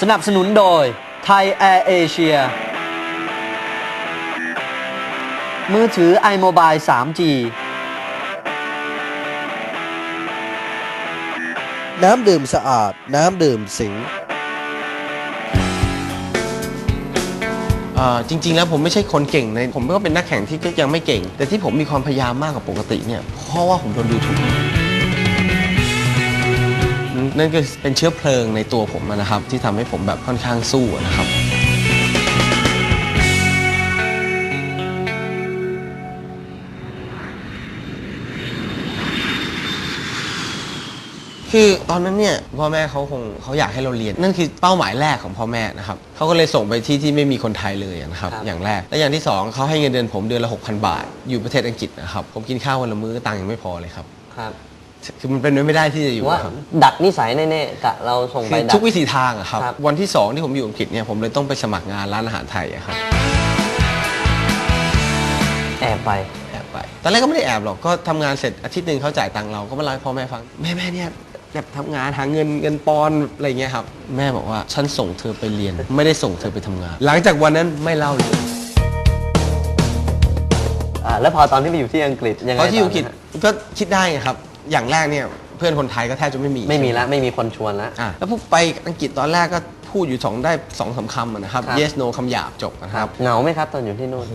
สนับสนุนโดยไทยแอร์เอเชียมือถือ iMobile 3G น้ำดื่มสะอาด น้ำดื่มสิง เอ่อจริง ๆ แล้วผมไม่ใช่คนเก่งในผมก็เป็นนักแข่งที่ก็ยังไม่เก่ง แต่ที่ผมมีความพยายามมากกว่าปกติเนี่ยเพราะว่าผมโดนดูถูก นั่นก็เป็นเชื้อเพลิงในตัวผมอะนะครับ ที่ทำให้ผมแบบค่อนข้างสู้อะนะครับ คือตอนนั้นเนี่ยพ่อแม่เขาคงเขาอยากให้เราเรียน นั่นคือเป้าหมายแรกของพ่อแม่นะครับเขาก็เลยส่งไปที่ที่ไม่มีคนไทยเลยนะครับครับ อย่างแรกและอย่างที่สองเขาให้เงินเดือนผมเดือนละ6,000 บาท อยู่ประเทศอังกฤษนะครับผมกินข้าววันละมื้อตังค์ยังไม่พอเลยครับ ครับ คือมันเป็นไปไม่ได้ที่จะอยู่ว่าครับ ดัดนิสัยแน่ๆกะเราส่งคืไปอดัทุดกวิถีทางอะครับ ครับ วันที่สองที่ผมอยู่อังกฤษเนี่ยผมเลยต้องไปสมัครงานร้านอาหารไทยอะครับแอบไป แอบไปตอนแรกก็ไม่ได้แอบหรอกก็ทำงานเสร็จอาทิตย์หนึ่งเขาจ่ายตังค์เราก็มาเล่าให้พ่อแม่ฟัง แม่แม่เนี่ยแบบทำงานหาเงินเงินปอนด์อะไรเงี้ยครับ แม่บอกว่าฉันส่งเธอไปเรียน ไม่ได้ส่งเธอไปทำงาน หลังจากวันนั้นไม่เล่าเลยอ่าแล้วพอตอนที่ไปอยู่ที่อังกฤษยังไงเพราะที่อังกฤษตนนั้นฮะ ก็คิดได้ไงครับ อย่างแรกเนี่ยเพื่อนคนไทยก็แทบจะไม่มีไม่มีละไม่มีคนชวนละอะแล้วพวกไปอังกฤษตอนแรกก็พูดอยู่สองได้สองสามคำอะนะครับครับ yes no คำหยาบจบนะครับ เหงาไหมครับตอนอยู่ที่นู่น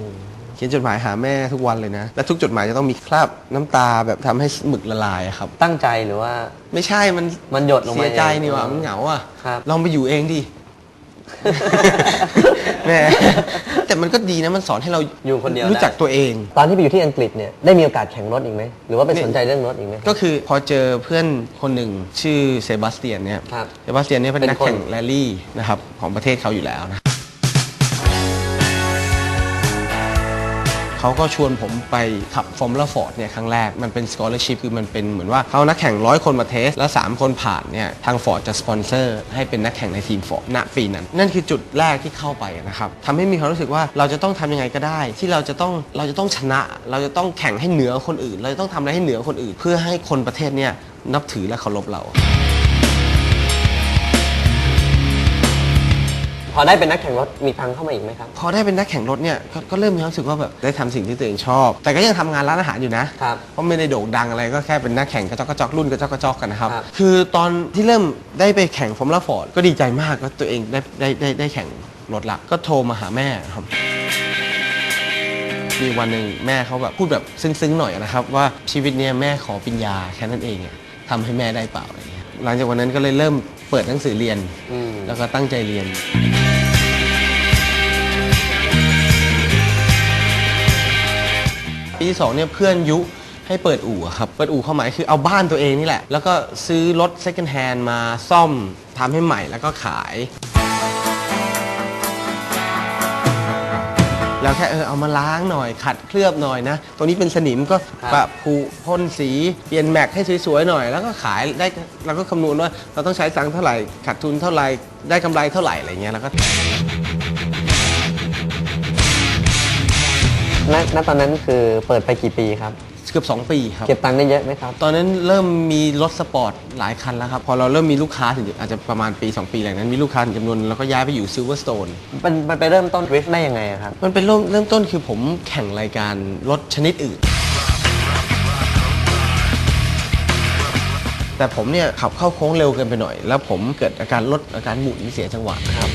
เขียนจดหมายหาแม่ทุกวันเลยนะ และทุกจดหมายจะต้องมีคราบน้ำตาแบบทำให้หมึกละลายอะครับ ตั้งใจหรือว่า ไม่ใช่มันมันหยดลงมาเสียใจเองนี่หว่าอืมมันเหงาอะครับ ลองไปอยู่เองดิ แหม่แต่มันก็ดีนะมันสอนให้เราอยู่คนเดียวรู้จักได้ ตัวเอง ตอนที่ไปอยู่ที่อังกฤษเนี่ยได้มีโอกาสแข่งรถอีกไหมหรือว่าไปสนใจเรื่องรถอีกไหม ก็คือพอเจอเพื่อนคนหนึ่งชื่อเซบาสเตียนเนี่ยครับเซบาสเตียนเนี่ยเป็นเป็นนักคนแข่งแรลลี่นะครับของประเทศเขาอยู่แล้วนะ เขาก็ชวนผมไปขับฟอร์มูล่าฟอร์ดเนี่ยครั้งแรก มันเป็นสกอร์ชิพคือมันเป็นเหมือนว่าเขานักแข่งร้อยคนมาเทส แล้ว 3 คนผ่านเนี่ยทางฟอร์ดจะสปอนเซอร์ให้เป็นนักแข่งในทีมฟอร์ดณปีนั้น นั่นคือจุดแรกที่เข้าไปนะครับทำให้มีความรู้สึกว่าเราจะต้องทำยังไงก็ได้ ที่เราจะต้องเราจะต้องชนะ เราจะต้องแข่งให้เหนือคนอื่น เราจะต้องทำอะไรให้เหนือคนอื่น เพื่อให้คนประเทศเนี่ยนับถือและเคารพเรา พอได้เป็นนักแข่งรถมีตังค์เข้ามาอีกไหมครับ พอได้เป็นนักแข่งรถเนี่ยกก็เริ่มมีความรู้สึกว่าแบบได้ทำสิ่งที่ตัวเองชอบ แต่ก็ยังทำงานร้านอาหารอยู่นะครับ เพราะไม่ได้โด่งดังอะไรก็แค่เป็นนักแข่งกระจอกกระจอกรุ่นกระจอกกระจอกกันนะครับ ครับ คือตอนที่เริ่มได้ไปแข่งฟอร์มูล่าฟอร์ดก็ดีใจมากก็ตัวเองได้ได้ได้ได้แข่งรถละก็โทรมาหาแม่ครับ มีวันหนึ่งแม่เขาแบบพูดแบบซึ้งๆหน่อยนะครับ ว่าชีวิตเนี้ยแม่ขอปริญญาแค่นั้นเองอะทำให้แม่ได้เปล่าอะไรเงี้ยหลังจากวันนั้นก็เลยเริ่ม เปิดหนังสือเรียน อืม แล้วก็ตั้งใจเรียน ปีที่สองเนี่ยเพื่อนยุให้เปิดอู่อะครับ เปิดอู่ความหมายคือเอาบ้านตัวเองนี่แหละ แล้วก็ซื้อรถ second hand มาซ่อมทำให้ใหม่แล้วก็ขาย แล้วแค่เออเอามาล้างหน่อยขัดเคลือบหน่อยนะ ตัวนี้เป็นสนิมก็ครับ ปะผุพ่นสีเปลี่ยนแม็กให้สวยๆหน่อย แล้วก็ขายได้เราก็คำนวณว่าเราต้องใช้ตังค์เท่าไหร่ขาดทุนเท่าไหร่ได้กำไรเท่าไหร่อะไรเงี้ยแล้วก็ ณณตอนนั้นคือเปิดไปกี่ปีครับ เกือบ2 ปีครับ เก็บตังค์ได้เยอะไหมครับ ตอนนั้นเริ่มมีรถสปอร์ตหลายคันแล้วครับ พอเราเริ่มมีลูกค้าถึงอาจจะประมาณปี 2 ปีหลังนั้นมีลูกค้าถึงจำนวนแล้วก็ย้ายไปอยู่ซิลเวอร์สโตนมันมันไปเริ่มต้นดริฟต์ได้ยังไงอะครับ มันเป็นเริ่มเริ่มต้นคือผมแข่งรายการรถชนิดอื่น แต่ผมเนี่ยขับเข้าโค้งเร็วเกินไปหน่อย แล้วผมเกิดอาการรถอาการหมุนเสียจังหวะครับ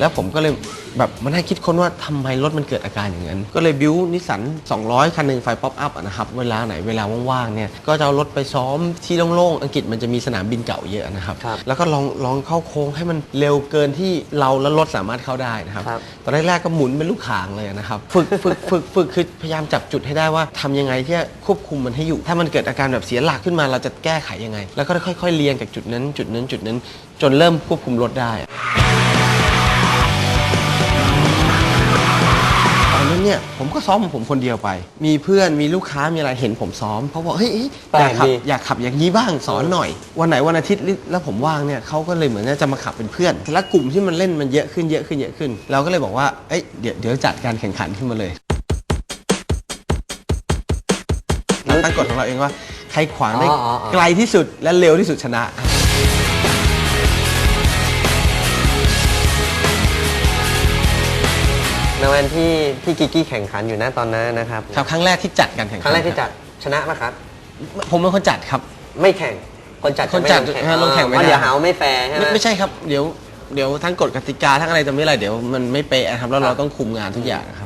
แล้วผมก็เลย แบบมันให้คิดค้นว่าทำไมรถมันเกิดอาการอย่างนั้น ก็เลยบิวนิสสัน200 คันหนึ่งไฟป๊อปอัพอะนะครับ เวลาไหนเวลาว่างๆเนี่ยก็จะเอารถไปซ้อมที่โล่งๆ อังกฤษมันจะมีสนามบินเก่าเยอะนะครับ ครับแล้วก็ลองลองเข้าโค้งให้มันเร็วเกินที่เราและรถสามารถเข้าได้นะครับ ครับ ตอนแรกๆก็หมุนเป็นลูกขางเลยนะครับ ฝึกฝึกฝึกฝึกคือพยายามจับจุดให้ได้ว่าทำยังไงที่จะควบคุมมันให้อยู่ ถ้ามันเกิดอาการแบบเสียหลักขึ้นมาเราจะแก้ไขยังไง แล้วก็ค่อยๆเรียนจากจุดนั้นจุดนั้นจุดนั้น จนเริ่มควบคุมรถได้ นนั้นเนี่ยผมก็ซ้อมของผมคนเดียวไป มีเพื่อนมีลูกค้ามีอะไรเห็นผมซ้อมเขาบอกเฮ้ยเอ้ยแปลอยากกขับดีอยากขับอย่างนี้บ้างสอนหน่อย วันไหนวันอาทิตย์แล้วผมว่างเนี่ยเขาก็เลยเหมือนจะมาขับเป็นเพื่อน แล้วกลุ่มที่มันเล่นมันเยอะขึ้นเยอะขึ้นเยอะขึ้น เราก็เลยบอกว่าเอ้ยเดี๋ยวเดี๋ยวจัดการแข่งขันขึ้นมาเลยเราตั้งกฎของเราเองว่าใครขวางได้อ๋ออ๋ออ๋อไกลที่สุดและเร็วที่สุดชนะ ในวันที่ที่กิกกี้แข่งขันอยู่นะตอนนั้นนะครับ ครับครั้งแรกที่จัดการแข่งคขันรั้งแรกที่จัดชนะไหมครับ ผมเป็นคนจัดครับ ไม่แข่งคนจัดคนจัดจะไม่ฮะลงแข่งไม่ได้เพราะเดี๋ยวหาว่าไม่แฟร์ใช่ไหมไม่ไม่ใช่ครับเดี๋ยวเดี๋ยวทั้งกฎกติกาทั้งอะไรต่อไม่อะไรเดี๋ยวมันไม่เป๊ะครับแล้วครัเราบต้องคุมงานทุกอย่างนะครับ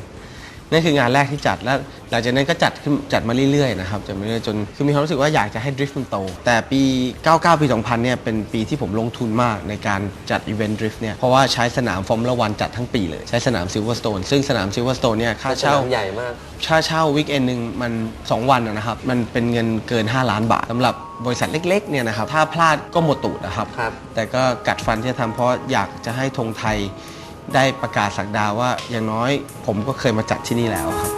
นั่นคืองานแรกที่จัดแล้วหลังจากนั้นก็จัดขึ้นจัดมาเรื่อยๆนะครับจัดมาเรื่อยๆจนคือมีความรู้สึกว่าอยากจะให้ดริฟต์มันโต แต่ปี 99 ปี 2000 เนี่ยเป็นปีที่ผมลงทุนมากในการจัดอีเวนต์ดริฟต์เนี่ยเพราะว่าใช้สนามฟอร์มละวันจัดทั้งปีเลย ใช้สนามซิลเวอร์สโตนซึ่งสนามซิลเวอร์สโตนเนี่ยค่าสเช่านามใหญ่มากค่าเช่าวิกเอนหนึ่งมัน 2 วันอะนะครับมันเป็นเงินเกิน 5 ล้านบาทสำหรับบริษัทเล็กๆเนี่ยนะครับถ้าพลาดก็หมดตูดนะครับครับแต่ก็กัดฟันที่จะทำเพราะอยากจะให้ธงไทย ได้ประกาศสักดาว่าอย่างน้อยผมก็เคยมาจัดที่นี่แล้วครับ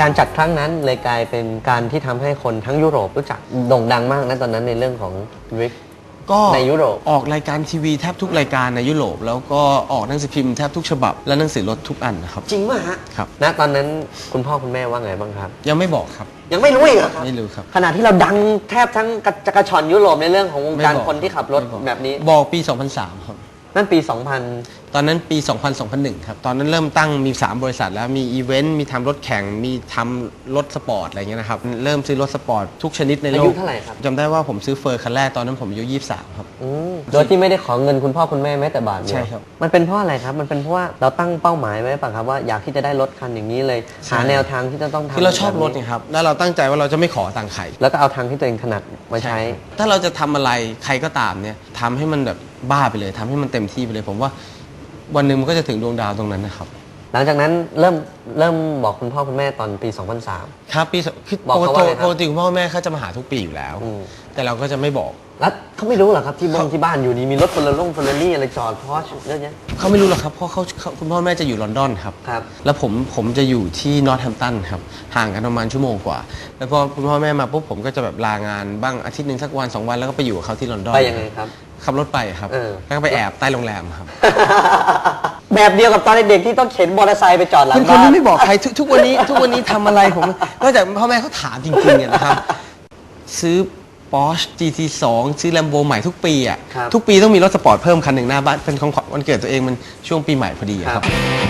การจัดครั้งนั้นเลยกลายเป็นการที่ทำให้คนทั้งยุโรปรู้จักโด่งดังมากนะตอนนั้นในเรื่องของดริฟต์ ก็ในยุโรป ออกรายการทีวีแทบทุกรายการในยุโรป แล้วก็ออกหนังสือพิมพ์แทบทุกฉบับ และหนังสือรถทุกอันนะครับ จริงป่ะฮะครับ ณตอนนั้นคุณพ่อคุณแม่ว่าไงบ้างครับ ยังไม่บอกครับ ยังไม่รู้อีกเหรอครับไม่รู้ครับ ขณะที่เราดังแทบทั้งกระจักรชอนยุโรปในเรื่องของวงการไม่บอกคนที่ขับรถไม่อกแบบนี้ บอกปี 2003 ครับ นั่นปี 2000 ตอนนั้นปี 2000 2001 ครับ ตอนนั้นเริ่มตั้งมี 3 บริษัทแล้ว มีอีเวนต์ มีทำรถแข่ง มีทำรถสปอร์ตอะไรเงี้ยนะครับ เริ่มซื้อรถสปอร์ตทุกชนิดในโลอายุกเท่าไหร่ครับ จำได้ว่าผมซื้อเฟอร์คันแรกตอนนั้นผมอายุ 23 ครับ อืมโดยที่ไม่ได้ขอเงินคุณพ่อคุณแม่แม้แต่บาทเดียวใช่ครับ มันเป็นเพราะอะไรครับ มันเป็นเพราะว่าเราตั้งเป้าหมายไว้ป่ะครับว่าอยากที่จะได้รถคันอย่างนี้เลยใช่หาแนวทางที่จะต้องทำคือเราชอบรถแบบไงนี้ครับ แล้วเราตั้งใจว่าเราจะไม่ขอตังค์ใคร แล้วก็เอาทางที่ตัวเองถนัดมาใช้ ถ้าเราจะทำอะไรใครก็ตามเนี่ยทำให้มันแบบบ้าไปเลยทำให้มันเต็มที่ไปเลยผมว่า วันหนึ่งมันก็จะถึงดวงดาวตรงนั้นนะครับ หลังจากนั้นเริ่มเริ่มบอกคุณพ่อคุณแม่ตอนปี 2003 ครับปีสคือบอกปกเขาติว่าไงครับ ปกติคุณพ่อแม่เขาจะมาหาทุกปีอยู่แล้ว อืมแต่เราก็จะไม่บอก แล้วเขาไม่รู้เหรอครับที่บ้านที่บ้านอยู่ดีมีรถเฟอร์รารี่เฟอร์รารี่อะไรจอดพอชเยอะแยะเขาไม่รู้หรอกครับเพราะเขาเขาคุณพ่อแม่จะอยู่ลอนดอนครับ ครับ แล้วผมผมจะอยู่ที่นอร์ทแฮมตันครับห่างกันประมาณชั่วโมงกว่า แล้วพอคุณพ่อแม่มาปุ๊บผมก็จะแบบลางานบ้างอาทิตย์หนึ่งสักวันสองวันแล้วก็ไปอยู่กับเขาที่ลอนดอนไปยังไงครับ ขับรถไปครับ เออ แล้วก็ไปแอบใต้โรงแรมครับ แบบเดียวกับตอนเด็กๆที่ต้องเข็นมอเตอร์ไซค์ไปจอดหลังคุณคนบ้านนี้ไม่บอกใครทุกทุกวันนี้ ทุกวันนี้ทำอะไรผมนอกจากพ่อแม่เขาถามจริงๆเนี่ยนะครับ ซื้อ Porsche GT2 ซื้อ Lambo ใหม่ทุกปีอะ ครับ ทุกปีต้องมีรถสปอร์ตเพิ่มคันหนึ่งหน้าบ้าน เป็นของขวัญวันเกิดตัวเองมันช่วงปีใหม่พอดีอะคครัรับบ